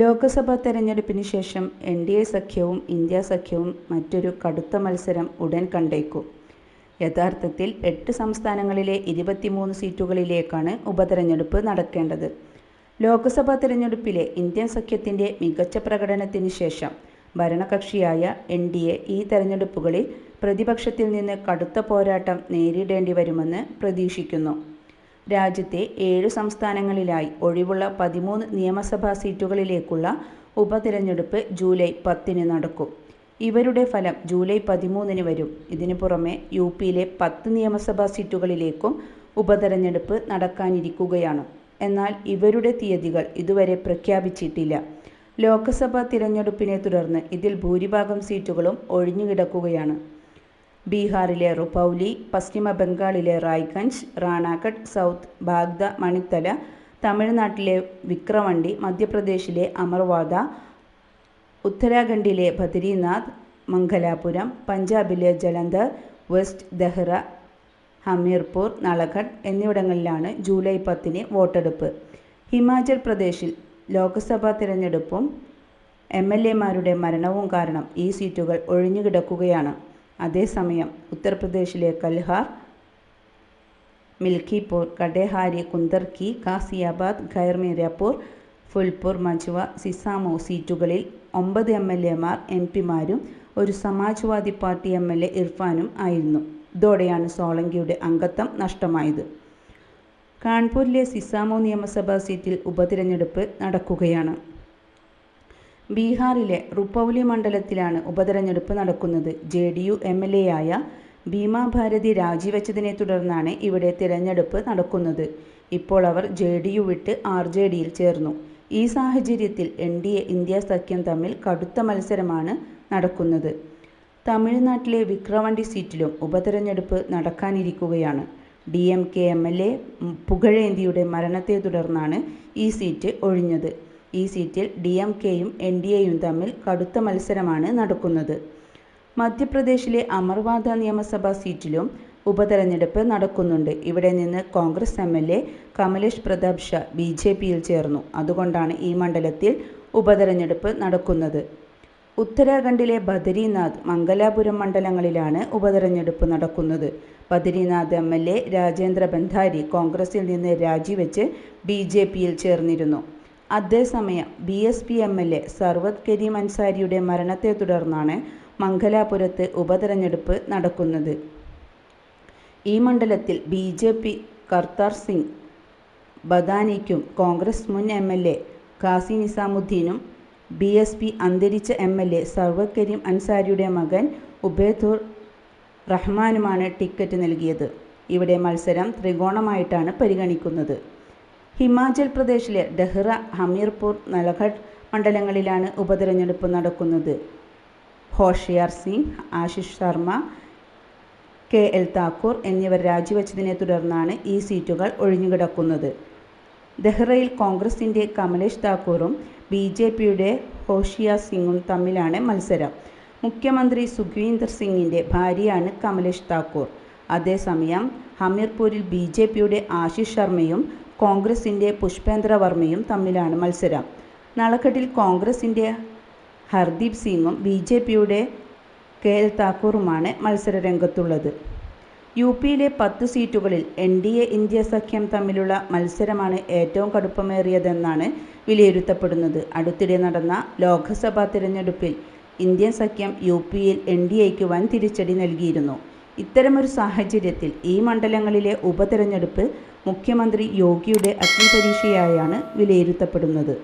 ലോക്സഭാ തെരഞ്ഞെടുപ്പിന് ശേഷം N D A സഖ്യവും ഇന്ത്യ സഖ്യവും മറ്റൊരു കടുത്ത മത്സരം ഉടൻ കണ്ടേക്കും. യഥാർത്ഥത്തിൽ എട്ട് സംസ്ഥാനങ്ങളിലെ ഇരുപത്തിമൂന്ന് സീറ്റുകളിലേക്കാണ് ഉപതെരഞ്ഞെടുപ്പ് നടക്കേണ്ടത്. ലോക്സഭാ തെരഞ്ഞെടുപ്പിലെ ഇന്ത്യൻ സഖ്യത്തിന്റെ മികച്ച പ്രകടനത്തിന് ശേഷം ഭരണകക്ഷിയായ എൻ ഡി എ ഈ തെരഞ്ഞെടുപ്പുകളിൽ പ്രതിപക്ഷത്തിൽ നിന്ന് കടുത്ത പോരാട്ടം നേരിടേണ്ടി വരുമെന്ന് പ്രതീക്ഷിക്കുന്നു. രാജ്യത്തെ ഏഴ് സംസ്ഥാനങ്ങളിലായി ഒഴിവുള്ള പതിമൂന്ന് നിയമസഭാ സീറ്റുകളിലേക്കുള്ള ഉപതിരഞ്ഞെടുപ്പ് ജൂലൈ പത്തിന് നടക്കും. ഇവരുടെ ഫലം ജൂലൈ പതിമൂന്നിന് വരും. ഇതിനു പുറമെ യു പിയിലെ പത്ത് നിയമസഭാ സീറ്റുകളിലേക്കും ഉപതെരഞ്ഞെടുപ്പ് നടക്കാനിരിക്കുകയാണ്. എന്നാൽ ഇവരുടെ തീയതികൾ ഇതുവരെ പ്രഖ്യാപിച്ചിട്ടില്ല. ലോക്സഭാ തിരഞ്ഞെടുപ്പിനെ തുടർന്ന് ഇതിൽ ഭൂരിഭാഗം സീറ്റുകളും ഒഴിഞ്ഞുകിടക്കുകയാണ്. ബീഹാറിലെ റുപൗലി, പശ്ചിമ ബംഗാളിലെ റായ്ഗഞ്ച്, റാണാഘട്ട് സൗത്ത്, ബാഗ്ദ, മണിത്തല, തമിഴ്നാട്ടിലെ വിക്രവണ്ടി, മധ്യപ്രദേശിലെ അമർവാദ, ഉത്തരാഖണ്ഡിലെ ബദരിനാഥ്, മംഗലാപുരം, പഞ്ചാബിലെ ജലന്ധർ വെസ്റ്റ്, ദഹ്റ, ഹമീർപൂർ, നളഘട്ട് എന്നിവിടങ്ങളിലാണ് ജൂലൈ പത്തിന് വോട്ടെടുപ്പ്. ഹിമാചൽ പ്രദേശിൽ ലോക്സഭാ തിരഞ്ഞെടുപ്പും എം എൽ എമാരുടെ മരണവും കാരണം ഈ സീറ്റുകൾ ഒഴിഞ്ഞുകിടക്കുകയാണ്. അതേസമയം ഉത്തർപ്രദേശിലെ കൽഹാർ, മിൽക്കിപൂർ, കടേഹാരി കുന്ദർക്കി ഗാസിയാബാദ്, ഖൈർമീരാപൂർ ഫുൽപൂർ, മജുവ സിസാമോ സീറ്റുകളിൽ ഒമ്പത് എം എൽ എമാർ എം പിമാരും ഒരു Samajwadi party M L A ഇർഫാനും ആയിരുന്നു. ഇതോടെയാണ് സോളങ്കിയുടെ അംഗത്വം നഷ്ടമായത്. കാൺപൂരിലെ സിസാമോ നിയമസഭാ സീറ്റിൽ ഉപതിരഞ്ഞെടുപ്പ് നടക്കുകയാണ്. ബീഹാറിലെ റുപൗലി മണ്ഡലത്തിലാണ് ഉപതെരഞ്ഞെടുപ്പ് നടക്കുന്നത്. J D U M L എയായ Bima Bharti രാജിവെച്ചതിനെ തുടർന്നാണ് ഇവിടെ തിരഞ്ഞെടുപ്പ് നടക്കുന്നത്. ഇപ്പോൾ അവർ ജെ ഡി യു വിട്ട് ആർ ജെ ഡിയിൽ ചേർന്നു. ഈ സാഹചര്യത്തിൽ എൻ ഡി എ ഇന്ത്യ സഖ്യം തമ്മിൽ കടുത്ത മത്സരമാണ് നടക്കുന്നത്. തമിഴ്നാട്ടിലെ വിക്രവണ്ടി സീറ്റിലും ഉപതെരഞ്ഞെടുപ്പ് നടക്കാനിരിക്കുകയാണ്. D M K M L A പുകഴേന്തിയുടെ മരണത്തെ തുടർന്നാണ് ഈ സീറ്റ് ഒഴിഞ്ഞത്. ഈ സീറ്റിൽ ഡി എം കെയും എൻ ഡി എയും തമ്മിൽ കടുത്ത മത്സരമാണ് നടക്കുന്നത്. മധ്യപ്രദേശിലെ അമർവാദ നിയമസഭാ സീറ്റിലും ഉപതെരഞ്ഞെടുപ്പ് നടക്കുന്നുണ്ട്. ഇവിടെ നിന്ന് Congress M L A Kamlesh Pratap Shah B J പിയിൽ ചേർന്നു. അതുകൊണ്ടാണ് ഈ മണ്ഡലത്തിൽ ഉപതെരഞ്ഞെടുപ്പ് നടക്കുന്നത്. ഉത്തരാഖണ്ഡിലെ ബദരിനാഥ്, മംഗലാപുരം മണ്ഡലങ്ങളിലാണ് ഉപതെരഞ്ഞെടുപ്പ് നടക്കുന്നത്. Badrinath M L A Rajendra Bhandari കോൺഗ്രസിൽ നിന്ന് രാജിവെച്ച് ബി ജെ പിയിൽ ചേർന്നിരുന്നു. അതേസമയം B S P M L A Sarvat Karim അൻസാരിയുടെ മരണത്തെ തുടർന്നാണ് മംഗലാപുരത്ത് ഉപതെരഞ്ഞെടുപ്പ് നടക്കുന്നത്. ഈ മണ്ഡലത്തിൽ B J P Kartar Singh ബദാനിക്കും Congress മുൻ എം എൽ എ ഖാസി നിസാമുദ്ദീനും ബി എസ് പി അന്തരിച്ച M L A Sarvat Karim അൻസാരിയുടെ മകൻ ഉബേദുർ റഹ്മാനുമാണ് ടിക്കറ്റ് നൽകിയത്. ഇവിടെ മത്സരം ത്രികോണമായിട്ടാണ് പരിഗണിക്കുന്നത്. ഹിമാചൽ പ്രദേശിലെ ദഹ്റ ഹമീർപൂർ, നലഘട്ട് മണ്ഡലങ്ങളിലാണ് ഉപതെരഞ്ഞെടുപ്പ് നടക്കുന്നത്. ഹോഷിയാർ സിംഗ്, ആശിഷ് ശർമ്മ കെ എൽ താക്കൂർ എന്നിവർ രാജിവെച്ചതിനെ തുടർന്നാണ് ഈ സീറ്റുകൾ ഒഴിഞ്ഞുകിടക്കുന്നത്. ദഹ്റയിൽ കോൺഗ്രസിന്റെ കമലേഷ് താക്കൂറും ബി ജെ പിയുടെ ഹോഷിയാർ സിംഗും തമ്മിലാണ് മത്സരം. മുഖ്യമന്ത്രി സുഖ്വീന്ദർ സിംഗിന്റെ ഭാര്യയാണ് കമലേഷ് താക്കൂർ. അതേസമയം ഹമീർപൂരിൽ ബി ജെ പിയുടെ ആശിഷ് ശർമയും കോൺഗ്രസിന്റെ പുഷ്പേന്ദ്ര വർമ്മയും തമ്മിലാണ് മത്സരം. നളക്കെട്ടിൽ കോൺഗ്രസിന്റെ ഹർദീപ് സിംഗും ബി ജെ പിയുടെ കെ എൽ താക്കൂറുമാണ് മത്സരരംഗത്തുള്ളത്. യുപിയിലെ പത്ത് സീറ്റുകളിൽ എൻ ഡി എ ഇന്ത്യ സഖ്യം തമ്മിലുള്ള മത്സരമാണ് ഏറ്റവും കടുപ്പമേറിയതെന്നാണ് വിലയിരുത്തപ്പെടുന്നത്. അടുത്തിടെ നടന്ന ലോക്സഭാ തിരഞ്ഞെടുപ്പിൽ ഇന്ത്യൻ സഖ്യം യു പിയിൽ എൻ ഡി എയ്ക്ക് വൻ തിരിച്ചടി നൽകിയിരുന്നു. ഇത്തരമൊരു സാഹചര്യത്തിൽ ഈ മണ്ഡലങ്ങളിലെ ഉപതെരഞ്ഞെടുപ്പ് മുഖ്യമന്ത്രി യോഗിയുടെ അഗ്നിപരീക്ഷയായാണ് വിലയിരുത്തപ്പെടുന്നത്.